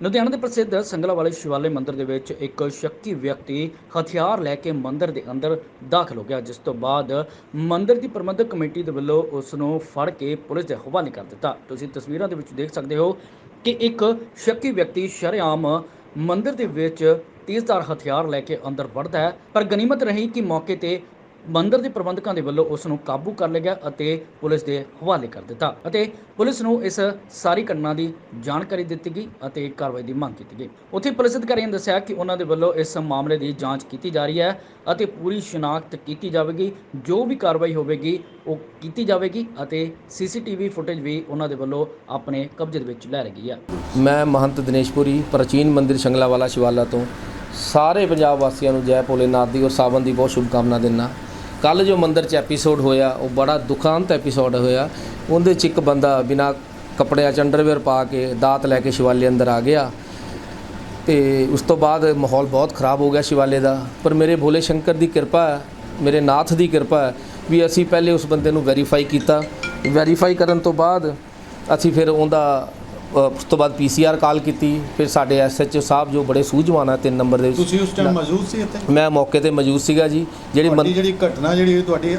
ਲੁਧਿਆਣਾ ਦੇ ਪ੍ਰਸਿੱਧ ਸੰਗਲਾ ਵਾਲੇ ਸ਼ਿਵਾਲੇ ਮੰਦਿਰ ਦੇ ਵਿੱਚ ਇੱਕ ਸ਼ੱਕੀ ਵਿਅਕਤੀ ਹਥਿਆਰ ਲੈ ਕੇ ਮੰਦਿਰ ਦੇ ਅੰਦਰ ਦਾਖਲ ਹੋ ਗਿਆ, ਜਿਸ ਤੋਂ ਬਾਅਦ ਮੰਦਿਰ ਦੀ ਪ੍ਰਬੰਧਕ ਕਮੇਟੀ ਦੇ ਵੱਲੋਂ ਉਸ ਨੂੰ ਫੜ ਕੇ ਪੁਲਿਸ ਦੇ ਹਵਾਲੇ ਕਰ ਦਿੱਤਾ। ਤੁਸੀਂ ਤਸਵੀਰਾਂ ਦੇ ਵਿੱਚ ਦੇਖ ਸਕਦੇ ਹੋ ਕਿ ਇੱਕ ਸ਼ੱਕੀ ਵਿਅਕਤੀ ਸ਼ਰੇਆਮ ਮੰਦਿਰ ਦੇ ਵਿੱਚ ਤੇਜ਼ਧਾਰ ਹਥਿਆਰ ਲੈ ਕੇ ਅੰਦਰ ਵੜਦਾ ਹੈ, ਪਰ ਗਨੀਮਤ ਰਹੀ ਕਿ ਮੌਕੇ ਤੇ ਮੰਦਿਰ ਦੇ ਪ੍ਰਬੰਧਕਾਂ ਦੇ ਵੱਲੋਂ ਉਸ ਨੂੰ ਕਾਬੂ ਕਰ ਲਿਆ ਗਿਆ ਅਤੇ ਪੁਲਿਸ ਦੇ ਹਵਾਲੇ ਕਰ ਦਿੱਤਾ ਅਤੇ ਪੁਲਿਸ ਨੂੰ ਇਸ ਸਾਰੀ ਘਟਨਾ ਦੀ ਜਾਣਕਾਰੀ ਦਿੱਤੀ ਗਈ ਅਤੇ ਕਾਰਵਾਈ ਦੀ ਮੰਗ ਕੀਤੀ ਗਈ। ਉੱਥੇ ਪੁਲਿਸ ਅਧਿਕਾਰੀਆਂ ਨੇ ਦੱਸਿਆ ਕਿ ਉਹਨਾਂ ਦੇ ਵੱਲੋਂ ਇਸ ਮਾਮਲੇ ਦੀ ਜਾਂਚ ਕੀਤੀ ਜਾ ਰਹੀ ਹੈ ਅਤੇ ਪੂਰੀ ਸ਼ਨਾਖਤ ਕੀਤੀ ਜਾਵੇਗੀ। ਜੋ ਵੀ ਕਾਰਵਾਈ ਹੋਵੇਗੀ, ਉਹ ਕੀਤੀ ਜਾਵੇਗੀ ਅਤੇ ਸੀਸੀਟੀਵੀ ਫੁਟੇਜ ਵੀ ਉਹਨਾਂ ਦੇ ਵੱਲੋਂ ਆਪਣੇ ਕਬਜ਼ੇ ਦੇ ਵਿੱਚ ਲੈ ਲਈ ਗਈ ਹੈ। ਮੈਂ ਮਹੰਤ ਦਿਨੇਸ਼ਪੁਰੀ, ਪ੍ਰਾਚੀਨ ਮੰਦਿਰ ਸ਼ੰਗਲਾਵਾਲਾ, ਸ਼ਿਵਾਲਾ ਤੋਂ ਸਾਰੇ ਪੰਜਾਬ ਵਾਸੀਆਂ ਨੂੰ ਜੈ ਭੋਲੇਨਾਥ ਦੀ ਔਰ ਸਾਵਨ ਦੀ ਬਹੁਤ ਸ਼ੁਭਕਾਮਨਾ ਦਿੰਦਾ। ਕੱਲ ਜੋ ਮੰਦਰ 'ਚ ਐਪੀਸੋਡ ਹੋਇਆ, ਉਹ ਬੜਾ ਦੁਖਾਂਤ ਐਪੀਸੋਡ ਹੋਇਆ। ਉਹਦੇ 'ਚ ਇੱਕ ਬੰਦਾ ਬਿਨਾ ਕੱਪੜਿਆਂ 'ਚ ਅੰਡਰਵੇਅਰ ਪਾ ਕੇ ਦਾਤ ਲੈ ਕੇ ਸ਼ਿਵਾਲੇ ਅੰਦਰ ਆ ਗਿਆ। ਤੇ ਉਸ ਤੋਂ ਬਾਅਦ ਮਾਹੌਲ ਬਹੁਤ ਖਰਾਬ ਹੋ ਗਿਆ ਸ਼ਿਵਾਲੇ ਦਾ। ਪਰ ਮੇਰੇ ਭੋਲੇ ਸ਼ੰਕਰ ਦੀ ਕਿਰਪਾ ਮੇਰੇ ਨਾਥ ਦੀ ਕਿਰਪਾ ਵੀ ਅਸੀਂ ਪਹਿਲੇ ਉਸ ਬੰਦੇ ਨੂੰ ਵੈਰੀਫਾਈ ਕੀਤਾ। ਵੈਰੀਫਾਈ ਕਰਨ ਤੋਂ ਬਾਅਦ ਅਸੀਂ ਫਿਰ ਉਹਦਾ ਉਸ ਤੋਂ ਬਾਅਦ ਪੀਸੀਆਰ ਕਾਲ ਕੀਤੀ ਫਿਰ ਸਾਡੇ ਐਸਐਚਓ ਸਾਹਿਬ ਜੋ ਬੜੇ ਸੂਝਵਾਨ ਆ ਤਿੰਨ ਨੰਬਰ ਦੇ ਵਿੱਚ। ਤੁਸੀਂ ਉਸ ਟਾਈਮ ਮੌਜੂਦ ਸੀ ਇੱਥੇ? ਮੈਂ ਮੌਕੇ ਤੇ ਮੌਜੂਦ ਸੀਗਾ ਜੀ। ਜਿਹੜੀ ਜਿਹੜੀ ਘਟਨਾ ਜਿਹੜੀ ਤੁਹਾਡੀ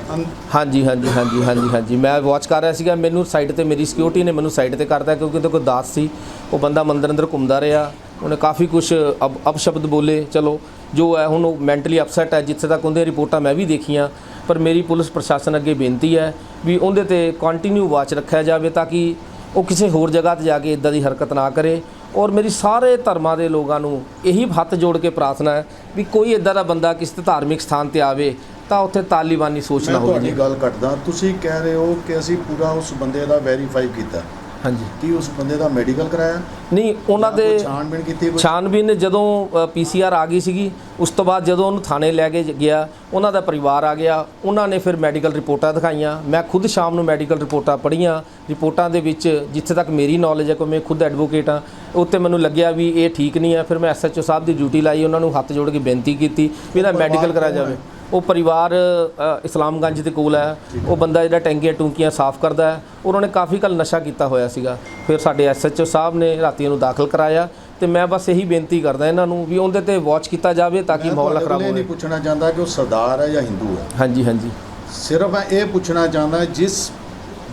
ਹਾਂਜੀ ਹਾਂਜੀ ਹਾਂਜੀ ਹਾਂਜੀ ਹਾਂਜੀ। ਮੈਂ ਵਾਚ ਕਰ ਰਿਹਾ ਸੀਗਾ। ਮੈਨੂੰ ਸਾਈਡ ਤੇ ਮੇਰੀ ਸਿਕਿਉਰਿਟੀ ਨੇ ਮੈਨੂੰ ਸਾਈਡ ਤੇ ਕਰਤਾ ਕਿਉਂਕਿ ਉਹਦੇ ਕੋਲ ਦਾਤ ਸੀ। ਉਹ ਬੰਦਾ ਮੰਦਰ ਅੰਦਰ ਘੁੰਮਦਾ ਰਿਹਾ। ਉਹਨੇ ਕਾਫੀ ਕੁਝ ਅਬ ਅਪਸ਼ਬਦ ਬੋਲੇ। ਚਲੋ ਜੋ ਹੈ ਹੁਣ ਉਹ ਮੈਂਟਲੀ ਅਪਸੈਟ ਹੈ। ਜਿੱਥੇ ਤੱਕ ਉਹਦੇ ਰਿਪੋਰਟਾਂ ਮੈਂ ਵੀ ਦੇਖੀਆਂ ਪਰ ਮੇਰੀ ਪੁਲਿਸ ਪ੍ਰਸ਼ਾਸਨ ਅੱਗੇ ਬੇਨਤੀ ਹੈ ਵੀ ਉਹਦੇ ਤੇ ਕੰਟੀਨਿਊ ਵਾਚ ਰੱਖਿਆ ਜਾਵੇ ਤਾਂ ਕਿ ਉਹ ਕਿਸੇ ਹੋਰ ਜਗ੍ਹਾ ਤੇ ਜਾ ਕੇ ਇਦਾਂ ਦੀ ਹਰਕਤ ਨਾ ਕਰੇ ਔਰ ਮੇਰੀ ਸਾਰੇ ਧਰਮਾਂ ਦੇ ਲੋਕਾਂ ਨੂੰ ਇਹੀ ਹੱਥ ਜੋੜ ਕੇ ਪ੍ਰਾਰਥਨਾ ਹੈ ਵੀ ਕੋਈ ਇਦਾਂ ਦਾ ਬੰਦਾ ਕਿਸੇ ਧਾਰਮਿਕ ਸਥਾਨ ਤੇ ਆਵੇ ਤਾਂ ਉੱਥੇ ਤਾਲੀਬਾਨੀ ਸੋਚ ਨਾ ਮੈਂ ਹੋਵੇ ਤੁਹਾਡੀ ਜੀ ਗੱਲ ਕੱਟਦਾ। ਤੁਸੀਂ ਕਹਿ ਰਹੇ ਹੋ ਕਿ ਅਸੀਂ ਪੂਰਾ ਉਸ ਬੰਦੇ ਦਾ ਵੈਰੀਫਾਈ ਕੀਤਾ। ਹਾਂਜੀ। ਕੀ ਉਸ ਬੰਦੇ ਦਾ ਮੈਡੀਕਲ ਕਰਾਇਆ? ਨਹੀਂ ਉਹਨਾਂ ਜਾਂ ਕੋਈ ਦੇ ਛਾਣਬੀਣ ਕੀਤੀ ਕੋਈ? ਛਾਨਬੀਨ ਜਦੋਂ ਪੀਸੀਆਰ ਆ ਗਈ ਸੀਗੀ ਉਸ ਤੋਂ ਬਾਅਦ ਜਦੋਂ ਉਹਨੂੰ ਥਾਣੇ ਲੈ ਕੇ ਗਿਆ ਉਹਨਾਂ ਦਾ ਪਰਿਵਾਰ ਆ ਗਿਆ ਉਹਨਾਂ ਨੇ ਫਿਰ ਮੈਡੀਕਲ ਰਿਪੋਰਟਾਂ ਦਿਖਾਈਆਂ। ਮੈਂ ਖੁਦ ਸ਼ਾਮ ਨੂੰ ਮੈਡੀਕਲ ਰਿਪੋਰਟਾਂ ਪੜ੍ਹੀਆਂ। ਰਿਪੋਰਟਾਂ ਦੇ ਵਿੱਚ ਜਿੱਥੇ ਤੱਕ ਮੇਰੀ ਨੌਲੇਜ ਹੈ ਕੋਈ ਮੈਂ ਖੁਦ ਐਡਵੋਕੇਟ ਹਾਂ ਉੱਤੇ ਮੈਨੂੰ ਲੱਗਿਆ ਵੀ ਇਹ ਠੀਕ ਨਹੀਂ ਹੈ। ਫਿਰ ਮੈਂ ਐਸਐਚਓ ਸਾਹਿਬ ਦੀ ਡਿਊਟੀ ਲਾਈ ਉਹਨਾਂ ਨੂੰ ਹੱਥ ਜੋੜ ਕੇ ਬੇਨਤੀ ਕੀਤੀ ਵੀ ਇਹਦਾ ਮੈਡੀਕਲ ਕਰਾਇਆ ਜਾਵੇ? ਉਹ ਪਰਿਵਾਰ ਅ, ਇਸਲਾਮਗੰਜ ਦੇ ਕੋਲ ਹੈ। ਉਹ ਬੰਦਾ ਜਿਹੜਾ ਟੈਂਕੀਆਂ ਟੂੰਕੀਆਂ ਸਾਫ਼ ਕਰਦਾ ਹੈ। ਉਹਨਾਂ ਨੇ ਕਾਫੀ ਕੱਲ ਨਸ਼ਾ ਕੀਤਾ ਹੋਇਆ ਸੀਗਾ। ਫਿਰ ਸਾਡੇ ਐਸਐਚਓ ਸਾਹਿਬ ਨੇ ਰਾਤੀ ਉਹਨੂੰ ਦਾਖਲ ਕਰਾਇਆ ਤੇ ਮੈਂ ਬਸ ਇਹੀ ਬੇਨਤੀ ਕਰਦਾ ਇਹਨਾਂ ਨੂੰ ਵੀ ਉਹਦੇ ਤੇ ਵਾਚ ਕੀਤਾ ਜਾਵੇ ਤਾਂ ਕਿ ਮੈਂ ਮਾਹੌਲ ਨਾ ਤੁਹਾਡੇ ਖਰਾਬ ਕੋਲ ਇਹ ਹੋਵੇ ਨਹੀਂ ਪੁੱਛਣਾ ਚਾਹੁੰਦਾ ਕਿ ਉਹ ਸਰਦਾਰ ਹੈ ਜਾਂ ਹਿੰਦੂ ਹੈ। ਹਾਂਜੀ ਹਾਂਜੀ। ਸਿਰਫ ਮੈਂ ਇਹ ਪੁੱਛਣਾ ਚਾਹੁੰਦਾ ਜਿਸ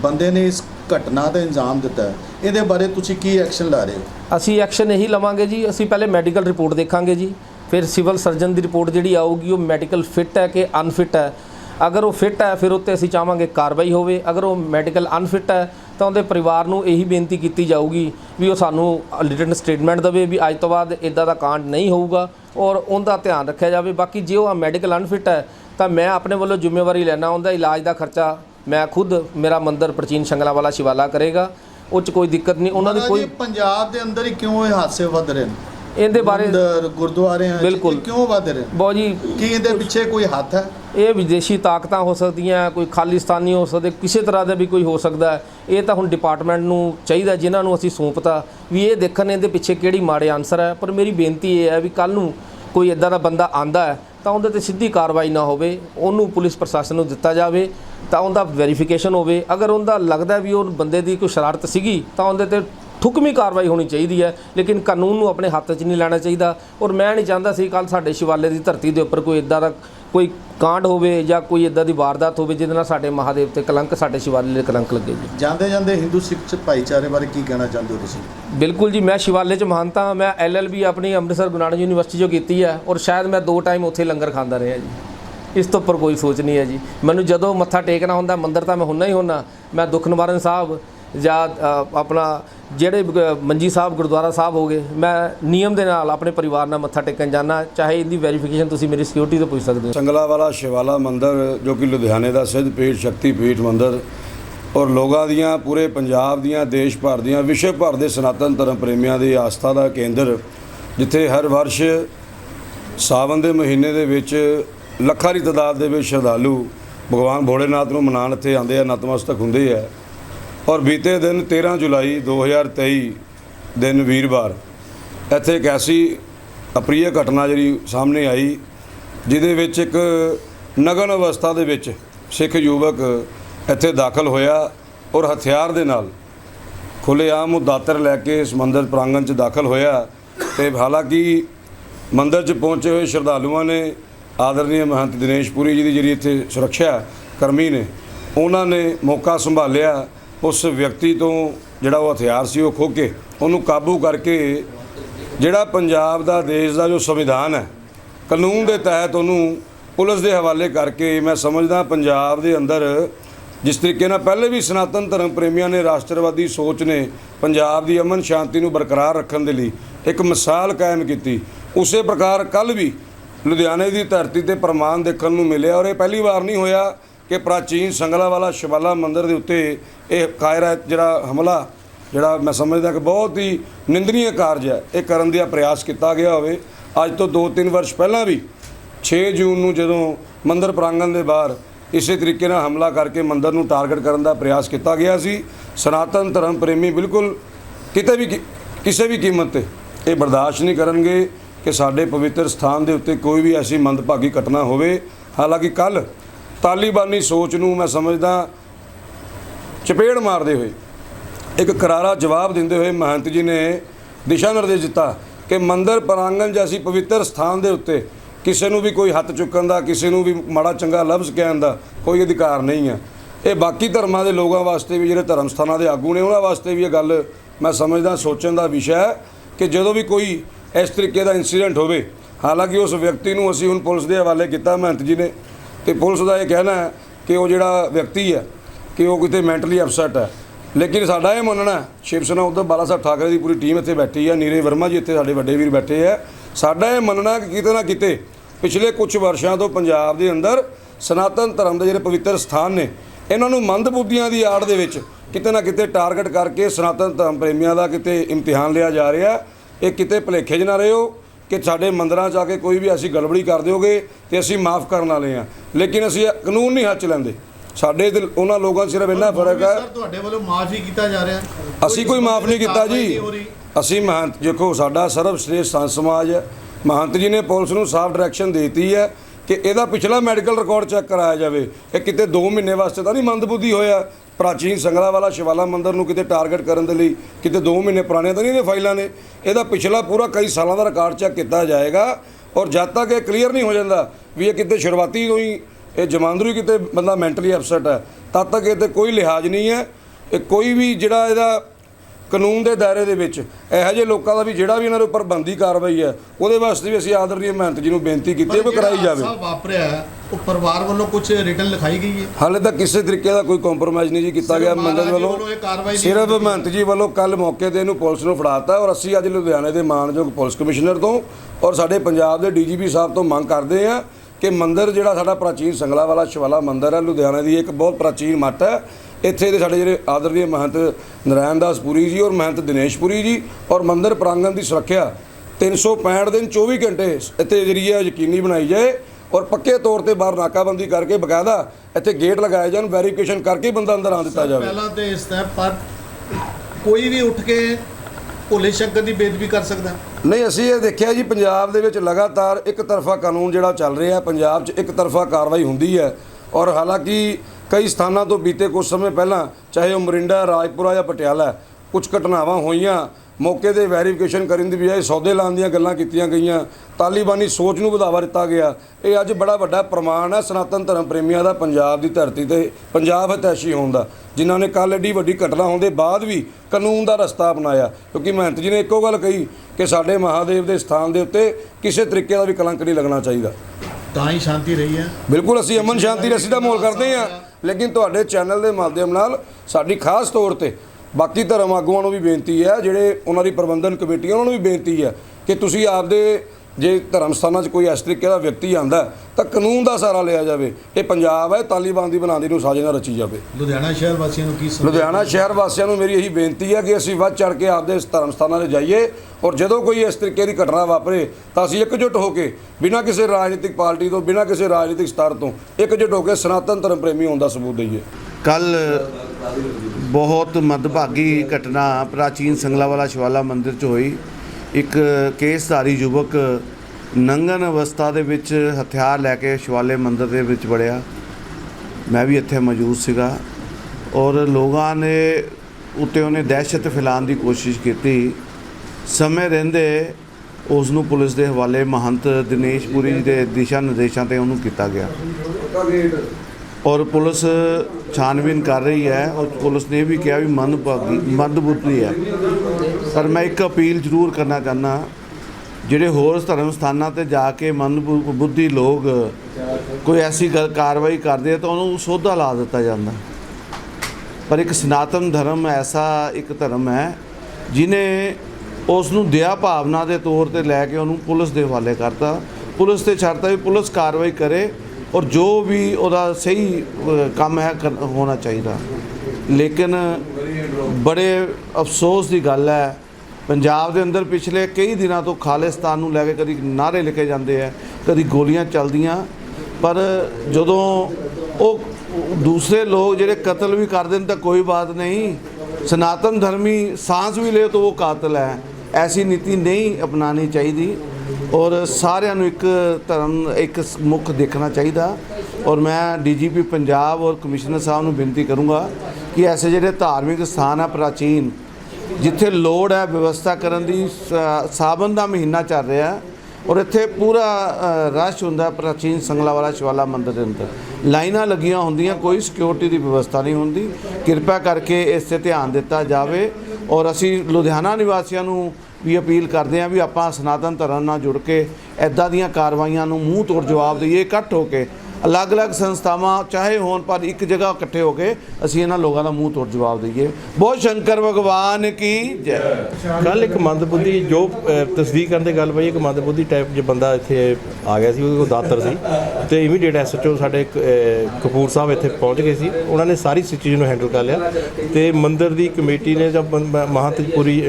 ਬੰਦੇ ਨੇ ਇਸ ਘਟਨਾ ਦਾ ਇੰਜਾਮ ਦਿੱਤਾ ਹੈ ਇਹਦੇ ਬਾਰੇ ਤੁਸੀਂ ਕੀ ਐਕਸ਼ਨ ਲਾ ਰਹੇ ਹੋ? ਅਸੀਂ ਐਕਸ਼ਨ ਇਹੀ ਲਵਾਂਗੇ ਜੀ। ਅਸੀਂ ਪਹਿਲੇ ਮੈਡੀਕਲ ਰਿਪੋਰਟ ਦੇਖਾਂਗੇ ਜੀ। ਫਿਰ ਸਿਵਲ ਸਰਜਨ ਦੀ ਰਿਪੋਰਟ ਜਿਹੜੀ ਆਊਗੀ ਉਹ ਮੈਡੀਕਲ ਫਿੱਟ ਹੈ ਕਿ ਅਨਫਿਟ ਹੈ? ਅਗਰ ਉਹ ਫਿੱਟ ਹੈ ਫਿਰ ਉੱਤੇ ਅਸੀਂ ਚਾਹਾਂਗੇ ਕਾਰਵਾਈ ਹੋਵੇ। ਅਗਰ ਉਹ ਮੈਡੀਕਲ ਅਨਫਿਟ ਹੈ ਤਾਂ ਉਹਦੇ ਪਰਿਵਾਰ ਨੂੰ ਇਹੀ ਬੇਨਤੀ ਕੀਤੀ ਜਾਊਗੀ ਵੀ ਉਹ ਸਾਨੂੰ ਰਿਟਨ ਸਟੇਟਮੈਂਟ ਦੇਵੇ ਵੀ ਅੱਜ ਤੋਂ ਬਾਅਦ ਇਦਾਂ ਦਾ ਕਾਂਡ ਨਹੀਂ ਹੋਊਗਾ ਔਰ ਉਹਦਾ ਧਿਆਨ ਰੱਖਿਆ ਜਾਵੇ। ਬਾਕੀ ਜੇ ਉਹ ਮੈਡੀਕਲ ਅਨਫਿਟ ਹੈ ਤਾਂ ਮੈਂ ਆਪਣੇ ਵੱਲੋਂ ਜ਼ਿੰਮੇਵਾਰੀ ਲੈਣਾ ਉਹਦਾ ਇਲਾਜ ਦਾ ਖਰਚਾ ਮੈਂ ਖੁਦ ਮੇਰਾ ਮੰਦਰ ਪ੍ਰਾਚੀਨ ਸ਼ੰਗਲਾ ਵਾਲਾ ਸ਼ਿਵਾਲਾ ਕਰੇਗਾ। ਉਹ 'ਚ ਕੋਈ ਦਿੱਕਤ ਨਹੀਂ। ਉਹਨਾਂ ਦੀ ਕੋਈ ਪੰਜਾਬ ਦੇ ਅੰਦਰ ਹੀ ਕਿਉਂ ਇਹ ਹਾਦਸੇ ਵੱਧ ਰਹੇ ਨੇ? ਇਹਦੇ ਬਾਰੇ ਮੰਦਿਰ ਗੁਰਦੁਆਰਿਆਂ 'ਚ ਬਿਲਕੁਲ। ਕਿਉਂ ਵੱਧ ਰਹੇ ਨੇ? ਬਹੁਤ ਜੀ ਕੀ ਇਹਦੇ ਪਿੱਛੇ ਕੋਈ ਹੱਥ ਹੈ ਇਹ ਵਿਦੇਸ਼ੀ ਤਾਕਤਾਂ ਹੋ ਸਕਦੀਆਂ ਕੋਈ ਖਾਲਿਸਤਾਨੀ ਹੋ ਸਕਦੇ ਕਿਸੇ ਤਰ੍ਹਾਂ ਦਾ ਵੀ ਕੋਈ ਹੋ ਸਕਦਾ ਹੈ। ਇਹ ਤਾਂ ਹੁਣ ਡਿਪਾਰਟਮੈਂਟ ਨੂੰ ਚਾਹੀਦਾ ਜਿਨ੍ਹਾਂ ਨੂੰ ਅਸੀਂ ਸੌਂਪਤਾ ਵੀ ਇਹ ਦੇਖਣ ਇਹਦੇ ਪਿੱਛੇ ਕਿਹੜੀ ਮਾੜੇ ਆਨਸਰ ਹੈ ਪਰ ਮੇਰੀ ਬੇਨਤੀ ਇਹ ਹੈ ਵੀ ਕੱਲ ਨੂੰ ਕੋਈ ਇਦਾਂ ਦਾ ਬੰਦਾ ਆਂਦਾ ਹੈ ਤਾਂ ਉਹਦੇ ਤੇ ਸਿੱਧੀ ਕਾਰਵਾਈ ਨਾ ਹੋਵੇ ਉਹਨੂੰ ਪੁਲਿਸ ਪ੍ਰਸ਼ਾਸਨ ਨੂੰ ਦਿੱਤਾ ਜਾਵੇ ਤਾਂ ਉਹਦਾ ਵੈਰੀਫਿਕੇਸ਼ਨ ਹੋਵੇ ਅਗਰ ਉਹਦਾ ਲੱਗਦਾ ਵੀ ਉਹ ਬੰਦੇ ਦੀ ਕੋਈ ਸ਼ਰਾਰਤ ਸੀਗੀ ਤਾਂ ਉਹਦੇ ਤੇ ਠੁਕਮੀ ਕਾਰਵਾਈ ਹੋਣੀ ਚਾਹੀਦੀ ਹੈ ਲੇਕਿਨ ਕਾਨੂੰਨ ਨੂੰ ਆਪਣੇ ਹੱਥ 'ਚ ਨਹੀਂ ਲੈਣਾ ਚਾਹੀਦਾ। ਔਰ ਮੈਂ ਨਹੀਂ ਚਾਹੁੰਦਾ ਸੀ ਕੱਲ ਸਾਡੇ ਸ਼ਿਵਾਲੇ ਦੀ ਧਰਤੀ ਦੇ ਉੱਪਰ ਕੋਈ ਇਦਾਂ ਦਾ ਕੋਈ ਕਾਂਡ ਹੋਵੇ ਜਾਂ ਕੋਈ ਇਦਾਂ ਦੀ ਵਾਰਦਾਤ ਹੋਵੇ ਜਿਹਦੇ ਨਾਲ ਸਾਡੇ ਮਹਾਦੇਵ ਤੇ ਕਲੰਕ ਸਾਡੇ ਸ਼ਿਵਾਲੇ ਦੇ ਕਲੰਕ ਲੱਗੇ ਜੀ। ਜਾਂਦੇ ਜਾਂਦੇ ਹਿੰਦੂ ਸਿੱਖ ਭਾਈਚਾਰੇ ਬਾਰੇ ਕੀ ਕਹਿਣਾ ਚਾਹੁੰਦੇ ਹੋ ਤੁਸੀਂ? ਬਿਲਕੁਲ ਜੀ ਮੈਂ ਸ਼ਿਵਾਲੇ 'ਚ ਮਹਾਨਤਾ ਮੈਂ ਐਲਐਲਬੀ ਆਪਣੀ ਅੰਮ੍ਰਿਤਸਰ ਗੁਰੂ ਨਾਨਕ ਯੂਨੀਵਰਸਿਟੀ 'ਚੋਂ ਕੀਤੀ ਹੈ ਔਰ ਸ਼ਾਇਦ ਮੈਂ ਦੋ ਟਾਈਮ ਉੱਥੇ ਲੰਗਰ ਖਾਂਦਾ ਰਿਹਾ ਜੀ। ਇਸ ਤੋਂ ਉੱਪਰ ਕੋਈ ਸੋਚ ਨਹੀਂ ਹੈ ਜੀ। ਮੈਨੂੰ ਜਦੋਂ ਮੱਥਾ ਟੇਕਣਾ ਹੁੰਦਾ ਮੰਦਿਰ ਤਾਂ ਮੈਂ ਹੁੰਨਾ ਹੀ ਹੁੰਨਾ। ਮੈਂ ਦੁੱਖ ਨਿਵਾਰਨ ਸਾਹਿਬ ਜਾਂ ਆਪਣਾ ਜਿਹੜੇ ਮੰਜੀ ਸਾਹਿਬ, ਗੁਰਦੁਆਰਾ ਸਾਹਿਬ ਹੋ ਗਏ ਮੈਂ ਨਿਯਮ ਦੇ ਨਾਲ ਆਪਣੇ ਪਰਿਵਾਰ ਨਾਲ ਮੱਥਾ ਟੇਕਣ ਜਾਣਾ ਚਾਹੇ ਇਹਦੀ ਵੈਰੀਫਿਕੇਸ਼ਨ ਤੁਸੀਂ ਮੇਰੀ ਸਿਕਿਉਰਿਟੀ ਤੋਂ ਪੁੱਛ ਸਕਦੇ ਹੋ। ਸੰਗਲਾ ਵਾਲਾ ਸ਼ਿਵਾਲਾ ਮੰਦਿਰ, ਜੋ ਕਿ ਲੁਧਿਆਣੇ ਦਾ ਸਿੱਧ ਪੀਠ, ਸ਼ਕਤੀ ਪੀਠ ਮੰਦਿਰ, ਔਰ ਲੋਕਾਂ ਦੀਆਂ, ਪੂਰੇ ਪੰਜਾਬ ਦੀਆਂ, ਦੇਸ਼ ਭਰ ਦੀਆਂ, ਵਿਸ਼ਵ ਭਰ ਦੇ ਸਨਾਤਨ ਧਰਮ ਪ੍ਰੇਮੀਆਂ ਦੀ ਆਸਥਾ ਦਾ ਕੇਂਦਰ, ਜਿੱਥੇ ਹਰ ਵਰਸ਼ ਸਾਵਨ ਦੇ ਮਹੀਨੇ ਦੇ ਵਿੱਚ ਲੱਖਾਂ ਦੀ ਤਾਦਾਦ ਦੇ ਵਿੱਚ ਸ਼ਰਧਾਲੂ ਭਗਵਾਨ ਭੋਲੇਨਾਥ ਨੂੰ ਮਨਾਉਣ ਇੱਥੇ ਆਉਂਦੇ ਆ, ਨਤਮਸਤਕ ਹੁੰਦੇ ਆ। ਔਰ ਬੀਤੇ ਦਿਨ 13 ਜੁਲਾਈ 2023 ਦਿਨ ਵੀਰਵਾਰ, ਇੱਥੇ ਇੱਕ ਐਸੀ ਅਪ੍ਰਿਯ ਘਟਨਾ ਜਿਹੜੀ ਸਾਹਮਣੇ ਆਈ, ਜਿਹਦੇ ਵਿੱਚ ਇੱਕ ਨਗਨ ਅਵਸਥਾ ਦੇ ਵਿੱਚ ਸਿੱਖ ਯੁਵਕ ਇੱਥੇ ਦਾਖਲ ਹੋਇਆ ਔਰ ਹਥਿਆਰ ਦੇ ਨਾਲ ਖੁੱਲ੍ਹੇਆਮ ਉਹ ਦਾਤਰ ਲੈ ਕੇ ਸਮੁੰਦਰ ਪ੍ਰਾਂਗਣ 'ਚ ਦਾਖਲ ਹੋਇਆ ਤੇ ਹਾਲਾਂਕਿ ਮੰਦਰ 'ਚ ਪਹੁੰਚੇ ਹੋਏ ਸ਼ਰਧਾਲੂਆਂ ਨੇ ਆਦਰਨੀय ਮਹੰਤ ਦਿਨੇਸ਼ ਪੁਰੀ ਜੀ ਦੀ ਜਿਹੜੀ ਇੱਥੇ ਸੁਰੱਖਿਆ ਕਰਮੀ ਨੇ, ਉਹਨਾਂ ਨੇ ਮੌਕਾ ਸੰਭਾਲਿਆ ਉਸ ਵਿਅਕਤੀ ਤੋਂ ਜਿਹੜਾ ਉਹ ਹਥਿਆਰ ਸੀ ਉਹ ਖੋਹ ਕੇ ਉਹਨੂੰ ਕਾਬੂ ਕਰਕੇ ਜਿਹੜਾ ਪੰਜਾਬ ਦਾ, ਦੇਸ਼ ਦਾ ਜੋ ਸੰਵਿਧਾਨ ਹੈ, ਕਾਨੂੰਨ ਦੇ ਤਹਿਤ ਉਹਨੂੰ ਪੁਲਿਸ ਦੇ ਹਵਾਲੇ ਕਰਕੇ ਮੈਂ ਸਮਝਦਾ ਪੰਜਾਬ ਦੇ ਅੰਦਰ ਜਿਸ ਤਰੀਕੇ ਨਾਲ ਪਹਿਲੇ ਵੀ ਸਨਾਤਨ ਧਰਮ ਪ੍ਰੇਮੀਆਂ ਨੇ ਰਾਸ਼ਟਰਵਾਦੀ ਸੋਚ ਨੇ ਪੰਜਾਬ ਦੀ ਅਮਨ ਸ਼ਾਂਤੀ ਨੂੰ ਬਰਕਰਾਰ ਰੱਖਣ ਦੇ ਲਈ ਇੱਕ ਮਿਸਾਲ ਕਾਇਮ ਕੀਤੀ। ਉਸੇ ਪ੍ਰਕਾਰ ਕੱਲ ਵੀ ਲੁਧਿਆਣੇ ਦੀ ਧਰਤੀ ਤੇ ਪ੍ਰਮਾਣ ਦੇਖਣ ਨੂੰ ਮਿਲਿਆ ਔਰ ਇਹ ਪਹਿਲੀ ਵਾਰ ਨਹੀਂ ਹੋਇਆ ਕਿ ਪ੍ਰਾਚੀਨ ਸੰਗਲਾ ਵਾਲਾ ਸ਼ਿਵਾਲਾ ਮੰਦਿਰ ਦੇ ਉੱਤੇ ਇਹ ਕਾਇਰਾ ਜਿਹੜਾ ਹਮਲਾ, ਜਿਹੜਾ ਮੈਂ ਸਮਝਦਾ ਕਿ ਬਹੁਤ ਹੀ ਨਿੰਦਨੀय ਕਾਰਜ ਹੈ, ਇਹ ਕਰਨ ਦਾ ਪ੍ਰਯਾਸ ਕੀਤਾ ਗਿਆ ਹੋਵੇ। ਅੱਜ ਤੋਂ 2-3 ਵਰਸ਼ ਪਹਿਲਾਂ ਵੀ 6 ਜੂਨ ਨੂੰ ਜਦੋਂ ਮੰਦਰ ਪ੍ਰਾਂਗਣ ਦੇ ਬਾਹਰ ਇਸੇ ਤਰੀਕੇ ਨਾਲ ਹਮਲਾ ਕਰਕੇ ਮੰਦਰ ਨੂੰ ਟਾਰਗੇਟ ਕਰਨ ਦਾ ਪ੍ਰਯਾਸ ਕੀਤਾ ਗਿਆ ਸੀ, ਸਨਾਤਨ ਧਰਮ ਪ੍ਰੇਮੀ ਬਿਲਕੁਲ ਕਿਤੇ ਵੀ ਕਿਸੇ ਵੀ ਕੀਮਤ ਤੇ ਇਹ ਬਰਦਾਸ਼ਤ ਨਹੀਂ ਕਰਨਗੇ ਕਿ ਸਾਡੇ ਪਵਿੱਤਰ ਸਥਾਨ ਦੇ ਉੱਤੇ ਕੋਈ ਵੀ ਐਸੀ ਮੰਦਭਾਗੀ ਘਟਨਾ ਹੋਵੇ। ਹਾਲਾਂਕਿ ਕੱਲ ਤਾਲੀਬਾਨੀ ਸੋਚ ਨੂੰ ਮੈਂ ਸਮਝਦਾ ਚਪੇੜ ਮਾਰਦੇ ਹੋਏ, ਇੱਕ ਕਰਾਰਾ ਜਵਾਬ ਦਿੰਦੇ ਹੋਏ ਮਹੰਤ ਜੀ ਨੇ ਦਿਸ਼ਾ ਨਿਰਦੇਸ਼ ਦਿੱਤਾ ਕਿ ਮੰਦਰ ਪ੍ਰਾਂਗਣ ਜੈਸੀ ਪਵਿੱਤਰ ਸਥਾਨ ਦੇ ਉੱਤੇ ਕਿਸੇ ਨੂੰ ਵੀ ਕੋਈ ਹੱਥ ਚੁੱਕਣ ਦਾ, ਕਿਸੇ ਨੂੰ ਵੀ ਮਾੜਾ ਚੰਗਾ ਲਫ਼ਜ਼ ਕਹਿਣ ਦਾ ਕੋਈ ਅਧਿਕਾਰ ਨਹੀਂ ਹੈ ਇਹ ਬਾਕੀ ਧਰਮਾਂ ਦੇ ਲੋਕਾਂ ਵਾਸਤੇ ਵੀ, ਜਿਹੜੇ ਧਰਮ ਸਥਾਨਾਂ ਦੇ ਆਗੂ ਨੇ, ਉਹਨਾਂ ਵਾਸਤੇ ਵੀ ਇਹ ਗੱਲ ਮੈਂ ਸਮਝਦਾ, ਸੋਚਣ ਦਾ ਵਿਸ਼ਾ ਹੈ ਕਿ ਜਦੋਂ ਵੀ ਕੋਈ ਇਸ ਤਰੀਕੇ ਦਾ ਇਨਸੀਡੈਂਟ ਹੋਵੇ, ਹਾਲਾਂਕਿ ਉਸ ਵਿਅਕਤੀ ਨੂੰ ਅਸੀਂ ਹੁਣ ਪੁਲਿਸ ਦੇ ਹਵਾਲੇ ਕੀਤਾ, ਮਹੰਤ ਜੀ ਨੇ ਤੇ ਪੁਲਿਸ ਦਾ ਇਹ ਕਹਿਣਾ ਹੈ ਕਿ ਉਹ ਜਿਹੜਾ ਵਿਅਕਤੀ ਹੈ, ਕਿ ਉਹ ਕਿਤੇ ਮੈਂਟਲੀ ਅਪਸੈਟ ਹੈ। ਲੇਕਿਨ ਸਾਡਾ ਇਹ ਮੰਨਣਾ ਸ਼ਿਵ ਸੈਨਾ ਉਧਰ ਬਾਲਾ ਸਾਹਿਬ ਠਾਕਰੇ ਦੀ ਪੂਰੀ ਟੀਮ ਇੱਥੇ ਬੈਠੀ ਹੈ ਨੀਰੇ ਵਰਮਾ ਜੀ ਇੱਥੇ ਸਾਡੇ ਵੱਡੇ ਵੀਰ ਬੈਠੇ ਹੈ। ਸਾਡਾ ਇਹ ਮੰਨਣਾ ਕਿ ਕਿਤੇ ਨਾ ਕਿਤੇ ਪਿਛਲੇ ਕੁਝ ਵਰਸ਼ਾਂ ਤੋਂ ਪੰਜਾਬ ਦੇ ਅੰਦਰ ਸਨਾਤਨ ਧਰਮ ਦੇ ਜਿਹੜੇ ਪਵਿੱਤਰ ਸਥਾਨ ਨੇ, ਇਹਨਾਂ ਨੂੰ ਮੰਦਬੁੱਧੀਆਂ ਦੀ ਆੜ ਦੇ ਵਿੱਚ ਕਿਤੇ ਨਾ ਕਿਤੇ ਟਾਰਗੇਟ ਕਰਕੇ ਸਨਾਤਨ ਧਰਮ ਪ੍ਰੇਮੀਆਂ ਦਾ ਕਿਤੇ ਇਮਤਿਹਾਨ ਲਿਆ ਜਾ ਰਿਹਾ ਇਹ ਕਿਤੇ ਭੁਲੇਖੇ 'ਚ ਨਾ ਰਹੋ ਕਿ ਸਾਡੇ ਮੰਦਰਾਂ 'ਚ ਆ ਕੇ ਕੋਈ ਵੀ ਐਸੀ ਗੜਬੜੀ ਕਰ ਦਿਓਗੇ ਤੇ ਅਸੀਂ ਮਾਫ ਕਰਨ ਵਾਲੇ ਆ। ਲੇਕਿਨ ਅਸੀਂ ਕਾਨੂੰਨ ਨਹੀਂ ਹੱਥ 'ਚ ਲੈਂਦੇ। ਸਾਡੇ ਤੇ ਉਹਨਾਂ ਲੋਕਾਂ 'ਚ ਸਿਰਫ ਇੰਨਾ ਫ਼ਰਕ ਹੈ। ਸਰ ਤੁਹਾਡੇ ਵੱਲੋਂ ਮਾਫ ਹੀ ਕੀਤਾ ਜਾ ਰਿਹਾ। ਅਸੀਂ ਕੋਈ ਮਾਫ ਨਹੀਂ ਕੀਤਾ ਜੀ। ਅਸੀਂ ਮਹੰਤ ਦੇਖੋ ਸਾਡਾ ਸਰਵ ਸ੍ਰੇਸ਼ਟ ਸੰਤ ਸਮਾਜ ਹੈ। ਮਹੰਤ ਜੀ ਨੇ ਪੁਲਿਸ ਨੂੰ ਸਾਫ਼ ਡਾਇਰੈਕਸ਼ਨ ਦੇਤੀ ਹੈ ਕਿ ਇਹਦਾ ਪਿਛਲਾ ਮੈਡੀਕਲ ਰਿਕਾਰਡ ਚੈੱਕ ਕਰਾਇਆ ਜਾਵੇ। ਇਹ ਕਿਤੇ 2 ਮਹੀਨੇ ਵਾਸਤੇ ਤਾਂ ਨਹੀਂ ਮੰਦਬੁੱਧੀ ਹੋਇਆ। ਪ੍ਰਾਚੀਨ ਸੰਗਲਾ ਵਾਲਾ ਸ਼ਿਵਾਲਾ ਮੰਦਿਰ ਨੂੰ ਕਿਤੇ ਟਾਰਗੇਟ ਕਰਨ ਦੇ ਲਈ ਕਿਤੇ 2 ਮਹੀਨੇ ਪੁਰਾਣੀਆਂ ਤਾਂ ਨਹੀਂ ਇਹ ਫਾਈਲਾਂ ਨੇ। ਇਹਦਾ ਪਿਛਲਾ ਪੂਰਾ ਕਈ ਸਾਲਾਂ ਦਾ ਰਿਕਾਰਡ ਚੈੱਕ ਕੀਤਾ ਜਾਏਗਾ ਔਰ ਜਦ ਤੱਕ ਇਹ ਕਲੀਅਰ ਨਹੀਂ ਹੋ ਜਾਂਦਾ ਵੀ ਇਹ ਕਿਤੇ ਸ਼ੁਰੂਆਤੀ ਤੋਂ ਹੀ, ਇਹ ਜਮਾਂਦਰੂ ਹੀ ਕਿਤੇ ਬੰਦਾ ਮੈਂਟਲੀ ਅਪਸੈਟ ਹੈ, ਤਦ ਤੱਕ ਇਹ ਤੇ ਕੋਈ ਲਿਹਾਜ਼ ਨਹੀਂ ਹੈ। ਇਹ ਕੋਈ ਵੀ ਜਿਹੜਾ ਇਹਦਾ ਕਾਨੂੰਨ ਦੇ ਦਾਇਰੇ ਦੇ ਵਿੱਚ ਇਹੋ ਜਿਹੇ ਲੋਕਾਂ ਦਾ ਵੀ ਜਿਹੜਾ ਵੀ ਇਹਨਾਂ ਦੇ ਉੱਪਰ ਬੰਦੀ ਕਾਰਵਾਈ ਹੈ ਉਹਦੇ ਵਾਸਤੇ ਵੀ ਅਸੀਂ ਆਦਰਨੀय ਮਹੰਤ ਜੀ ਨੂੰ ਬੇਨਤੀ ਕੀਤੀ ਹੈ ਕਿ ਕਰਾਈ ਜਾਵੇ। ਸਭ ਵਾਪਰਿਆ ਉਹ ਪਰਿਵਾਰ ਵੱਲੋਂ ਕੁਝ ਰਿਟਰਨ ਲਿਖਾਈ ਗਈ ਹੈ? ਹਾਲੇ ਤੱਕ ਕਿਸੇ ਤਰੀਕੇ ਦਾ ਕੋਈ ਕੰਪਰੋਮਾਈਜ਼ ਨਹੀਂ ਜੀ ਕੀਤਾ ਗਿਆ ਜੀ ਵੱਲੋਂ। ਸਿਰਫ ਮਹੰਤ ਜੀ ਵੱਲੋਂ ਕੱਲ ਮੌਕੇ ਤੇ ਇਹਨੂੰ ਪੁਲਿਸ ਨੂੰ ਫੜਾਤਾ ਔਰ ਅਸੀਂ ਅੱਜ ਲੁਧਿਆਣੇ ਦੇ ਮਾਨਯੋਗ ਪੁਲਿਸ ਕਮਿਸ਼ਨਰ ਤੋਂ ਔਰ ਸਾਡੇ ਪੰਜਾਬ ਦੇ ਡੀਜੀਪੀ ਸਾਹਿਬ ਤੋਂ ਮੰਗ ਕਰਦੇ ਹਾਂ ਕਿ ਮੰਦਿਰ ਜਿਹੜਾ ਸਾਡਾ ਪ੍ਰਾਚੀਨ ਸੰਗਲਾ ਵਾਲਾ ਸ਼ਿਵਾਲਾ ਮੰਦਿਰ ਹੈ ਲੁਧਿਆਣੇ ਦੀ ਇੱਕ ਬਹੁਤ ਪ੍ਰਾਚੀਨ ਮੱਠ ਹੈ। ਇੱਥੇ ਦੇ ਸਾਡੇ ਜਿਹੜੇ ਆਦਰਨੀय ਮਹੰਤ ਨਰਾਇਣ ਦਾਸ ਪੁਰੀ ਜੀ ਔਰ ਮਹੰਤ ਦਿਨੇਸ਼ ਪੁਰੀ ਜੀ ਔਰ ਮੰਦਿਰ ਪ੍ਰਾਂਗਣ ਦੀ ਸੁਰੱਖਿਆ 365 ਦਿਨ 24 ਘੰਟੇ ਇੱਥੇ ਜਿਹੜੀ ਹੈ ਯਕੀਨੀ ਬਣਾਈ ਜਾਏ ਔਰ ਪੱਕੇ ਤੌਰ ਤੇ ਬਾਹਰ ਨਾਕਾਬੰਦੀ ਕਰਕੇ ਬਕਾਇਦਾ ਇੱਥੇ ਗੇਟ ਲਗਾਏ ਜਾਣ ਵੈਰੀਫਿਕੇਸ਼ਨ ਕਰਕੇ ਬੰਦਾ ਅੰਦਰ ਆਉਣ ਦਿੱਤਾ ਜਾਵੇ। ਪਹਿਲਾਂ ਤੇ ਇਸ ਤਰ੍ਹਾਂ ਪਰ ਕੋਈ ਵੀ ਉੱਠ ਕੇ ਭੋਲੇ ਸ਼ੰਕਰ ਦੀ ਬੇਦਬੀ ਕਰ ਸਕਦਾ? ਨਹੀਂ, ਅਸੀਂ ਇਹ ਦੇਖਿਆ ਜੀ, ਪੰਜਾਬ ਦੇ ਵਿੱਚ ਲਗਾਤਾਰ ਇੱਕ ਤਰਫਾ ਕਾਨੂੰਨ ਜਿਹੜਾ ਚੱਲ ਰਿਹਾ ਪੰਜਾਬ 'ਚ ਇੱਕ ਤਰਫਾ ਕਾਰਵਾਈ ਹੁੰਦੀ ਹੈ ਔਰ ਹਾਲਾਂਕਿ ਕਈ ਸਥਾਨਾਂ ਤੋਂ ਬੀਤੇ ਕੁਝ ਸਮੇਂ ਪਹਿਲਾਂ, ਚਾਹੇ ਉਹ ਮਰਿੰਡਾ, ਰਾਜਪੁਰਾ ਜਾਂ ਪਟਿਆਲਾ, ਕੁਝ ਘਟਨਾਵਾਂ ਹੋਈਆਂ ਮੌਕੇ ਤੇ ਵੈਰੀਫਿਕੇਸ਼ਨ ਕਰਨ ਦੀ ਬਜਾਏ ਸੌਦੇ ਲਾਉਣ ਦੀਆਂ ਗੱਲਾਂ ਕੀਤੀਆਂ ਗਈਆਂ। ਤਾਲੀਬਾਨੀ ਸੋਚ ਨੂੰ ਵਧਾਵਾ ਦਿੱਤਾ ਗਿਆ। ਇਹ ਅੱਜ ਬੜਾ ਵੱਡਾ ਪ੍ਰਮਾਣ ਹੈ ਸਨਾਤਨ ਧਰਮ ਪ੍ਰੇਮੀਆਂ ਦਾ ਪੰਜਾਬ ਦੀ ਧਰਤੀ ਤੇ ਪੰਜਾਬ ਹਤੈਸ਼ੀ ਹੋਣ ਦਾ ਜਿਨ੍ਹਾਂ ਨੇ ਕੱਲ੍ਹ ਏਡੀ ਵੱਡੀ ਘਟਨਾ ਹੋਣ ਦੇ ਬਾਅਦ ਵੀ ਕਾਨੂੰਨ ਦਾ ਰਸਤਾ ਅਪਣਾਇਆ। ਕਿਉਂਕਿ ਮਹੰਤ ਜੀ ਨੇ ਇੱਕੋ ਗੱਲ ਕਹੀ ਕਿ ਸਾਡੇ ਮਹਾਦੇਵ ਦੇ ਸਥਾਨ ਦੇ ਉੱਤੇ ਕਿਸੇ ਤਰੀਕੇ ਦਾ ਵੀ ਕਲੰਕ ਨਹੀਂ ਲੱਗਣਾ ਚਾਹੀਦਾ। ਤਾਂ ਹੀ ਸ਼ਾਂਤੀ ਰਹੀ ਹੈ। ਬਿਲਕੁਲ ਅਸੀਂ ਅਮਨ ਸ਼ਾਂਤੀ ਰਸੀ ਦਾ ਮਾਹੌਲ ਕਰਦੇ ਹਾਂ। ਲੇਕਿਨ ਤੁਹਾਡੇ ਚੈਨਲ ਦੇ ਮਾਧਿਅਮ ਨਾਲ ਸਾਡੀ ਖਾਸ ਤੌਰ ਤੇ ਬਾਕੀ ਧਰਮ ਆਗੂਆਂ ਨੂੰ ਵੀ ਬੇਨਤੀ ਹੈ ਜਿਹੜੇ ਉਹਨਾਂ ਦੀ ਪ੍ਰਬੰਧਨ ਕਮੇਟੀ ਉਹਨਾਂ ਨੂੰ ਵੀ ਬੇਨਤੀ ਹੈ ਕਿ ਤੁਸੀਂ ਆਪਦੇ ਜੇ ਧਰਮ ਸਥਾਨਾਂ 'ਚ ਕੋਈ ਇਸ ਤਰੀਕੇ ਦਾ ਵਿਅਕਤੀ ਆਂਦਾ ਤਾਂ ਕਾਨੂੰਨ ਦਾ ਸਹਾਰਾ ਲਿਆ ਜਾਵੇ। ਇਹ ਪੰਜਾਬ ਹੈ ਤਾਲੀਬਾਨ ਦੀ ਬਣਾਉਣ ਦੀ ਨੂੰ ਸਾਜ਼ਿਸ਼ ਨਾ ਰਚੀ ਜਾਵੇ। ਲੁਧਿਆਣਾ ਸ਼ਹਿਰ ਵਾਸੀਆਂ ਨੂੰ ਕੀ ਸੰਦੇਸ਼ ਲੁਧਿਆਣਾ ਸ਼ਹਿਰ ਵਾਸੀਆਂ ਨੂੰ ਮੇਰੀ ਇਹੀ ਬੇਨਤੀ ਹੈ ਕਿ ਅਸੀਂ ਵੱਧ ਚੜ ਕੇ ਆਪਦੇ ਇਸ ਧਰਮ ਸਥਾਨਾਂ 'ਤੇ ਜਾਈਏ ਔਰ ਜਦੋਂ ਕੋਈ ਇਸ ਤਰੀਕੇ ਦੀ ਘਟਨਾ ਵਾਪਰੇ ਤਾਂ ਅਸੀਂ ਇਕਜੁੱਟ ਹੋ ਕੇ ਬਿਨਾਂ ਕਿਸੇ ਰਾਜਨੀਤਿਕ ਪਾਰਟੀ ਤੋਂ ਬਿਨਾਂ ਕਿਸੇ ਰਾਜਨੀਤਿਕ ਸਤਰ ਤੋਂ ਇਕਜੁੱਟ ਹੋ ਕੇ ਸਨਾਤਨ ਧਰਮ ਪ੍ਰੇਮੀ ਹੋਣ ਦਾ ਸਬੂਤ ਦਈਏ। ਕੱਲ ਬਹੁਤ ਮਦਭਾਗੀ ਘਟਨਾ ਪ੍ਰਾਚੀਨ ਸੰਗਲਾਵਾਲਾ ਸ਼ਿਵਾਲਾ ਮੰਦਿਰ 'ਚ ਹੋਈ। ਇੱਕ ਕੇਸਧਾਰੀ ਯੁਵਕ ਨੰਗਨ ਅਵਸਥਾ ਦੇ ਵਿੱਚ ਹਥਿਆਰ ਲੈ ਕੇ ਸ਼ਿਵਾਲੇ ਮੰਦਿਰ ਦੇ ਵਿੱਚ ਵੜਿਆ। ਮੈਂ ਵੀ ਇੱਥੇ ਮੌਜੂਦ ਸੀਗਾ ਔਰ ਲੋਕਾਂ ਨੇ ਉੱਤੇ ਉਹਨੇ ਦਹਿਸ਼ਤ ਫੈਲਾਉਣ ਦੀ ਕੋਸ਼ਿਸ਼ ਕੀਤੀ। ਸਮੇਂ ਰਹਿੰਦੇ ਉਸ ਨੂੰ ਪੁਲਿਸ ਦੇ ਹਵਾਲੇ ਮਹੰਤ ਦਿਨੇਸ਼ ਪੁਰੀ ਜੀ ਦੇ ਦਿਸ਼ਾ ਨਿਰਦੇਸ਼ਾਂ ਤੇ ਉਹਨੂੰ ਕੀਤਾ ਗਿਆ। ਔਰ ਪੁਲਿਸ ਛਾਨਬੀਨ ਕਰ ਰਹੀ ਹੈ ਔਰ ਪੁਲਿਸ ਨੇ ਇਹ ਵੀ ਕਿਹਾ ਵੀ ਮੰਦਭਾਗੀ ਮੰਦਬੁੱਧੀ ਹੈ। ਪਰ ਮੈਂ ਇੱਕ ਅਪੀਲ ਜ਼ਰੂਰ ਕਰਨਾ ਚਾਹੁੰਦਾ, ਜਿਹੜੇ ਹੋਰ ਧਰਮ ਸਥਾਨਾਂ ਤੇ ਜਾ ਕੇ ਮੰਦਬੁੱਧੀ ਲੋਕ ਕੋਈ ਐਸੀ ਗੱਲ ਕਾਰਵਾਈ ਕਰਦੇ ਆ ਤਾਂ ਉਹਨੂੰ ਸੋਧਾ ਲਾ ਦਿੱਤਾ ਜਾਂਦਾ। ਪਰ ਇੱਕ ਸਨਾਤਨ ਧਰਮ ਐਸਾ ਇੱਕ ਧਰਮ ਹੈ ਜਿਨੇ ਉਸ ਨੂੰ ਦਇਆ ਭਾਵਨਾ ਦੇ ਤੌਰ ਤੇ ਲੈ ਕੇ ਉਹਨੂੰ ਪੁਲਿਸ ਦੇ ਹਵਾਲੇ ਕਰਤਾ। ਪੁਲਿਸ ਤੇ ਛੱਡਤਾ ਵੀ ਪੁਲਿਸ ਕਾਰਵਾਈ ਕਰੇ ਔਰ ਜੋ ਵੀ ਉਹਦਾ ਸਹੀ ਕੰਮ ਹੈ, ਕਰ- ਹੋਣਾ ਚਾਹੀਦਾ। ਲੇਕਿਨ ਬੜੇ ਅਫਸੋਸ ਦੀ ਗੱਲ ਹੈ, ਪੰਜਾਬ ਦੇ ਅੰਦਰ ਪਿਛਲੇ ਕਈ ਦਿਨਾਂ ਤੋਂ ਖਾਲਿਸਤਾਨ ਨੂੰ ਲੈ ਕੇ ਕਦੀ ਨਾਰੇ ਲਿਖੇ ਜਾਂਦੇ ਆ, ਕਦੀ ਗੋਲੀਆਂ ਚੱਲਦੀਆਂ, ਪਰ ਜਦੋਂ ਉਹ ਦੂਸਰੇ ਲੋਕ ਜਿਹੜੇ ਕਤਲ ਵੀ ਕਰਦੇ ਨੇ ਤਾਂ ਕੋਈ ਬਾਤ ਨਹੀਂ, ਸਨਾਤਨ ਧਰਮੀ ਸਾਂਸ ਵੀ ਲੈ ਤਾਂ ਉਹ ਕਾਤਲ ਹੈ। ਐਸੀ ਨੀਤੀ ਨਹੀਂ ਅਪਣਾਣੀ ਚਾਹੀਦੀ। ਔਰ ਸਾਰਿਆਂ ਨੂੰ ਇੱਕ ਧਰਮ, ਇੱਕ ਮੁੱਖ ਦੇਖਣਾ ਚਾਹੀਦਾ। ਔਰ ਮੈਂ ਡੀਜੀਪੀ ਪੰਜਾਬ ਔਰ ਕਮਿਸ਼ਨਰ ਸਾਹਿਬ ਨੂੰ ਬੇਨਤੀ ਕਰੂੰਗਾ ਕਿ ਐਸੇ ਜਿਹੜੇ ਧਾਰਮਿਕ ਸਥਾਨ ਆ ਪ੍ਰਾਚੀਨ, ਜਿੱਥੇ ਲੋੜ ਹੈ ਵਿਵਸਥਾ ਕਰਨ ਦੀ ਸਾਵਨ ਦਾ ਮਹੀਨਾ ਚੱਲ ਰਿਹਾ ਔਰ ਇੱਥੇ ਪੂਰਾ ਰਸ਼ ਹੁੰਦਾ ਪ੍ਰਾਚੀਨ ਸੰਗਲਾ ਵਾਲਾ ਸ਼ਿਵਾਲਾ ਮੰਦਿਰ ਦੇ ਅੰਦਰ। ਲਾਈਨਾਂ ਲੱਗੀਆਂ ਹੁੰਦੀਆਂ, ਕੋਈ ਸਿਕਿਉਰਿਟੀ ਦੀ ਵਿਵਸਥਾ ਨਹੀਂ ਹੁੰਦੀ। ਕਿਰਪਾ ਕਰਕੇ ਇਸ ਤੇ ਧਿਆਨ ਦਿੱਤਾ ਜਾਵੇ। ਔਰ ਅਸੀਂ ਲੁਧਿਆਣਾ ਨਿਵਾਸੀਆਂ ਨੂੰ ਵੀ ਅਪੀਲ ਕਰਦੇ ਹਾਂ ਵੀ ਆਪਾਂ ਸਨਾਤਨ ਧਰਮ ਨਾਲ ਜੁੜ ਕੇ ਐਦਾਂ ਦੀਆਂ ਕਾਰਵਾਈਆਂ ਨੂੰ ਮੂੰਹ ਤੋੜ ਜਵਾਬ ਦਈਏ ਇਕੱਠ ਹੋ ਕੇ। ਅਲੱਗ-ਅਲੱਗ ਸੰਸਥਾਵਾਂ ਚਾਹੇ ਹੋਣ ਪਰ ਇੱਕ ਜਗ੍ਹਾ ਇਕੱਠੇ ਹੋ ਕੇ ਅਸੀਂ ਇਹਨਾਂ ਲੋਕਾਂ ਦਾ ਮੂੰਹ ਤੋੜ ਜਵਾਬ ਦਈਏ। ਬਹੁਤ ਸ਼ੰਕਰ ਭਗਵਾਨ ਕੀ ਜੈ। ਕੱਲ ਇੱਕ ਮੰਦਬੁੱਧੀ ਜੋ ਤਸਦੀਕ ਕਰਨ ਦੀ ਗੱਲ ਪਈ ਇੱਕ ਮੰਦਬੁੱਧੀ ਟਾਈਪ ਜੇ ਬੰਦਾ ਇੱਥੇ ਆ ਗਿਆ ਸੀ ਉਹਦੇ ਕੋਲ ਦਾਤਰ ਸੀ। ਤੇ ਇਮੀਡੀਏਟ ਐਸਐਚਓ ਸਾਡੇ ਇੱਕ, ਕਪੂਰ ਸਾਹਿਬ ਇੱਥੇ ਪਹੁੰਚ ਗਏ ਸੀ। ਉਹਨਾਂ ਨੇ ਸਾਰੀ ਸਿਚੁਏਸ਼ਨ ਨੂੰ ਹੈਂਡਲ ਕਰ ਲਿਆ। ਤੇ ਮੰਦਿਰ ਦੀ ਕਮੇਟੀ ਨੇ ਜਾਂ ਜਦ ਮਹੰਤਪੁਰੀ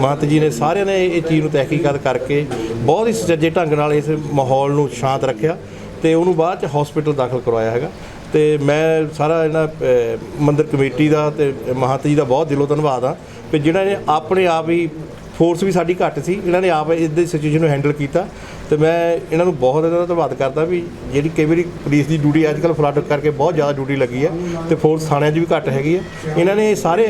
ਮਹੰਤ ਜੀ ਨੇ ਸਾਰਿਆਂ ਨੇ ਇਹ ਚੀਜ਼ ਨੂੰ ਤਹਿਕੀਕਾਤ ਕਰਕੇ ਬਹੁਤ ਹੀ ਸੁਚੱਜੇ ਢੰਗ ਨਾਲ ਇਸ ਮਾਹੌਲ ਨੂੰ ਸ਼ਾਂਤ ਰੱਖਿਆ। ਤੇ ਉਹਨੂੰ ਬਾਅਦ ਚ ਹਸਪੀਟਲ ਦਾਖਲ ਕਰਵਾਇਆ ਹੈਗਾ। ਤੇ ਮੈਂ ਸਾਰਾ ਇਹਨਾਂ ਅ, ਮੰਦਿਰ ਕਮੇਟੀ ਦਾ ਤੇ ਮਹੰਤ ਜੀ ਦਾ ਬਹੁਤ ਦਿਲੋਂ ਧੰਨਵਾਦ ਆ ਕਿ ਜਿਹੜਾ ਨੇ ਆਪਣੇ ਆਪ ਹੀ ਫੋਰਸ ਵੀ ਸਾਡੀ ਘੱਟ ਸੀ ਇਹਨਾਂ ਨੇ ਆਪ ਇਸ ਦੀ ਸਿਚੁਏਸ਼ਨ ਨੂੰ ਹੈਂਡਲ ਕੀਤਾ। ਤੇ ਮੈਂ ਇਹਨਾਂ ਨੂੰ ਬਹੁਤ ਇਹਨਾਂ ਦਾ ਧੰਨਵਾਦ ਕਰਦਾ ਵੀ ਜਿਹੜੀ ਕਈ ਵਾਰੀ ਪੁਲਿਸ ਦੀ ਡਿਊਟੀ ਅੱਜ ਕੱਲ੍ਹ ਫਲੱਡ ਕਰਕੇ ਬਹੁਤ ਜ਼ਿਆਦਾ ਡਿਊਟੀ ਲੱਗੀ ਹੈ ਤੇ ਫੋਰਸ ਥਾਣਿਆਂ 'ਚ ਵੀ ਘੱਟ ਹੈਗੀ ਹੈ। ਇਹਨਾਂ ਨੇ ਸਾਰੇ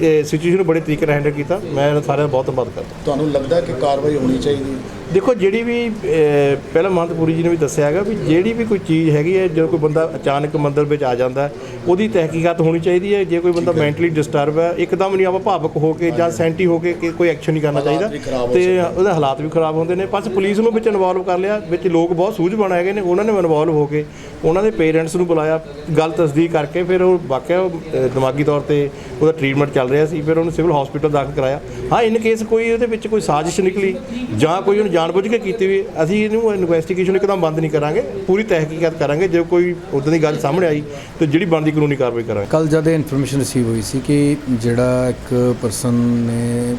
ਸਿਚੁਏਸ਼ਨ ਨੂੰ ਬੜੇ ਤਰੀਕੇ ਨਾਲ ਹੈਂਡਲ ਕੀਤਾ। ਮੈਂ ਇਹਨਾਂ ਸਾਰਿਆਂ ਦਾ ਬਹੁਤ ਧੰਨਵਾਦ ਕਰਦਾ। ਤੁਹਾਨੂੰ ਲੱਗਦਾ ਕਿ ਕਾਰਵਾਈ ਹੋਣੀ ਚਾਹੀਦੀ? ਦੇਖੋ ਜਿਹੜੀ ਵੀ ਪਹਿਲਾਂ ਮਹੰਤਪੁਰੀ ਜੀ ਨੇ ਵੀ ਦੱਸਿਆ ਹੈਗਾ ਵੀ ਜਿਹੜੀ ਵੀ ਕੋਈ ਚੀਜ਼ ਹੈਗੀ ਹੈ ਜਦੋਂ ਕੋਈ ਬੰਦਾ ਅਚਾਨਕ ਮੰਦਰ ਵਿੱਚ ਆ ਜਾਂਦਾ ਉਹਦੀ ਤਹਿਕੀਕਾਤ ਹੋਣੀ ਚਾਹੀਦੀ ਹੈ। ਜੇ ਕੋਈ ਬੰਦਾ ਮੈਂਟਲੀ ਡਿਸਟਰਬ ਹੈ ਇੱਕਦਮ ਨਹੀਂ ਆਪਾਂ ਭਾਵਕ ਹੋ ਕੇ ਜਾਂ ਸੈਂਟੀ ਹੋ ਕੇ ਕਿ ਕੋਈ ਐਕਸ਼ਨ ਨਹੀਂ ਕਰਨਾ ਚਾਹੀਦਾ ਤੇ ਉਹਦੇ ਹਾਲਾਤ ਵੀ ਖਰਾਬ ਹੁੰਦੇ ਨੇ। ਬਸ ਪੁਲਿਸ ਨੂੰ ਵਿੱਚ ਇਨਵੋਲਵ ਕਰ ਲਿਆ ਵਿੱਚ ਲੋਕ ਬਹੁਤ ਸੂਝਵਾਨ ਹੈਗੇ ਨੇ ਉਹਨਾਂ ਨੇ ਇਨਵੋਲਵ ਹੋ ਕੇ ਉਹਨਾਂ ਦੇ ਪੇਰੈਂਟਸ ਨੂੰ ਬੁਲਾਇਆ ਗੱਲ ਤਸਦੀਕ ਕਰਕੇ ਫਿਰ ਉਹ ਵਾਕਿਆ ਦਿਮਾਗੀ ਤੌਰ ਤੇ ਉਹਦਾ ਟ੍ਰੀਟਮੈਂਟ ਚੱਲ ਰਿਹਾ ਸੀ ਫਿਰ ਉਹਨੂੰ ਸਿਵਲ ਹਸਪੀਟਲ ਦਾਖਲ ਕਰਾਇਆ। ਹਾਂ ਇਨ ਕੇਸ ਕੋਈ ਉਹਦੇ ਵਿੱਚ ਕੋਈ ਸਾਜ਼ਿਸ਼ ਨਿਕਲੀ ਜਾਂ ਕੋਈ ਉਹਨੂੰ ਜਾਣਬੁੱਝ ਕੇ ਕੀਤੀ ਵੀ ਅਸੀਂ ਇਹਨੂੰ ਇਨਵੈਸਟੀਗੇਸ਼ਨ ਇੱਕਦਮ ਬੰਦ ਨਹੀਂ ਕਰਾਂਗੇ, ਪੂਰੀ ਤਹਿਕੀਕਾਤ ਕਰਾਂਗੇ, ਜੇ ਕੋਈ ਉਦਾਂ ਦੀ ਗੱਲ ਸਾਹਮਣੇ ਆਈ, ਤੇ ਜਿਹੜੀ ਬਣਦੀ ਕਾਨੂੰਨੀ ਕਾਰਵਾਈ ਕਰਾਂਗੇ। ਕੱਲ ਜਦ ਇਨਫੋਰਮੇਸ਼ਨ ਰਿਸੀਵ ਹੋਈ ਸੀ ਕਿ ਜਿਹੜਾ ਇੱਕ ਪਰਸਨ ਨੇ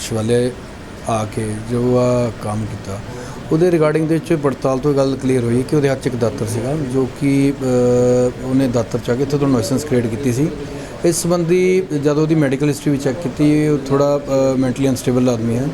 ਸ਼ਿਵਾਲੇ ਆ ਕੇ ਜੋ ਆ ਕੰਮ ਕੀਤਾ, ਉਹਦੇ ਰਿਗਾਰਡਿੰਗ ਦੇ ਵਿੱਚ ਪੜਤਾਲ ਤੋਂ ਇਹ ਗੱਲ ਕਲੀਅਰ ਹੋਈ ਕਿ ਉਹਦੇ ਹੱਥ 'ਚ ਇੱਕ ਦਾਤਰ ਸੀਗਾ, ਜੋ ਕਿ ਉਹਨੇ ਦਾਤਰ ਚਾ ਕੇ ਇੱਥੇ ਤੋਂ ਨੋਇਸੈਂਸ ਕ੍ਰੀਏਟ ਕੀਤੀ ਸੀ। ਇਸ ਸੰਬੰਧੀ ਜਦੋਂ ਉਹਦੀ ਮੈਡੀਕਲ ਹਿਸਟਰੀ ਵੀ ਚੈੱਕ ਕੀਤੀ, ਉਹ ਥੋੜਾ ਮੈਂਟਲੀ ਅਨਸਟੇਬਲ ਆਦਮੀ ਹੈ।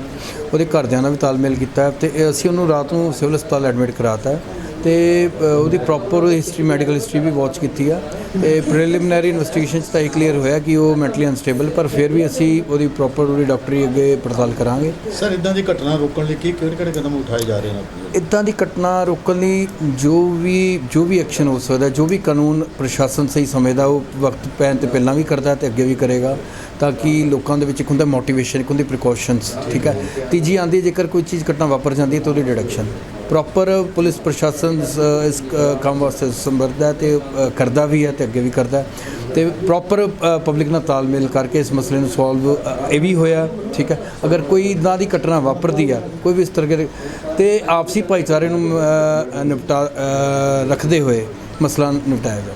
ਉਹਦੇ ਘਰਦਿਆਂ ਨਾਲ ਵੀ ਤਾਲਮੇਲ ਕੀਤਾ ਹੈ ਤੇ ਅਸੀਂ ਉਹਨੂੰ ਰਾਤ ਨੂੰ ਸਿਵਲ ਹਸਪਤਾਲ ਐਡਮਿਟ ਕਰਾਤਾ ਹੈ। ਤੇ ਉਹਦੀ ਪ੍ਰੋਪਰ ਹਿਸਟਰੀ ਮੈਡੀਕਲ ਹਿਸਟਰੀ ਵੀ ਵਾਚ ਕੀਤੀ ਆ। ਤੇ ਪ੍ਰੀਲਿਮਿਨਰੀ ਇਨਵੈਸਟੀਗੇਸ਼ਨ ਤਾਂ ਇਹ ਕਲੀਅਰ ਹੋਇਆ ਕਿ ਉਹ ਮੈਂਟਲੀ ਅਨਸਟੇਬਲ ਪਰ ਫਿਰ ਵੀ ਅਸੀਂ ਉਹਦੀ ਪ੍ਰੋਪਰ ਉਹਦੀ ਡਾਕਟਰੀ ਅੱਗੇ ਪੜਤਾਲ ਕਰਾਂਗੇ। ਸਰ ਇਦਾਂ ਦੀ ਘਟਨਾ ਰੋਕਣ ਲਈ ਕੀ ਕਿਹੜੇ ਕਿਹੜੇ ਕਦਮ ਉਠਾਏ ਜਾ ਰਹੇ ਨੇ ਇਦਾਂ ਦੀ ਘਟਨਾ ਰੋਕਣ ਲਈ ਜੋ ਵੀ ਜੋ ਵੀ ਐਕਸ਼ਨ ਹੋ ਸਕਦਾ ਜੋ ਵੀ ਕਾਨੂੰਨ ਪ੍ਰਸ਼ਾਸਨ ਸਹੀ ਸਮਝਦਾ ਉਹ ਵਕਤ ਪੈਣ ਤੇ ਪਹਿਲਾਂ ਵੀ ਕਰਦਾ ਤੇ ਅੱਗੇ ਵੀ ਕਰੇਗਾ ਤਾਂ ਕਿ ਲੋਕਾਂ ਦੇ ਵਿੱਚ ਇੱਕ ਹੁੰਦਾ ਮੋਟੀਵੇਸ਼ਨ ਇੱਕ ਹੁੰਦੀ ਪ੍ਰੀਕਾਸ਼ਨਸ ਠੀਕ ਹੈ? ਤੀਜੀ ਆਂਦੀ ਜੇਕਰ ਕੋਈ ਚੀਜ਼ ਘਟਨਾ ਵਾਪਰ ਜਾਂਦੀ ਹੈ ਤਾਂ ਉਹਦੀ ਡਿਡਕਸ਼ਨ ਪ੍ਰੋਪਰ ਪੁਲਿਸ ਪ੍ਰਸ਼ਾਸਨ ਸ- ਇਸ ਕੰਮ ਵਾਸਤੇ ਸਮਰਥ ਹੈ ਤੇ ਕਰਦਾ ਵੀ ਹੈ ਤੇ ਅੱਗੇ ਵੀ ਕਰਦਾ ਹੈ। ਤੇ ਪ੍ਰੋਪਰ ਪਬਲਿਕ ਨਾਲ ਤਾਲਮੇਲ ਕਰਕੇ ਇਸ ਮਸਲੇ ਨੂੰ ਸੋਲਵ ਇਹ ਵੀ ਹੋਇਆ, ਠੀਕ ਹੈ ਅਗਰ ਕੋਈ ਇਦਾਂ ਦੀ ਘਟਨਾ ਵਾਪਰਦੀ ਆ, ਕੋਈ ਵੀ ਇਸ ਤਰ੍ਹਾਂ ਦੇ, ਤੇ ਆਪਸੀ ਭਾਈਚਾਰੇ ਨੂੰ ਨਿਪਟਾ ਰੱਖਦੇ ਹੋਏ ਮਸਲਾ ਨਿਪਟਾਇਆ ਜਾਵੇ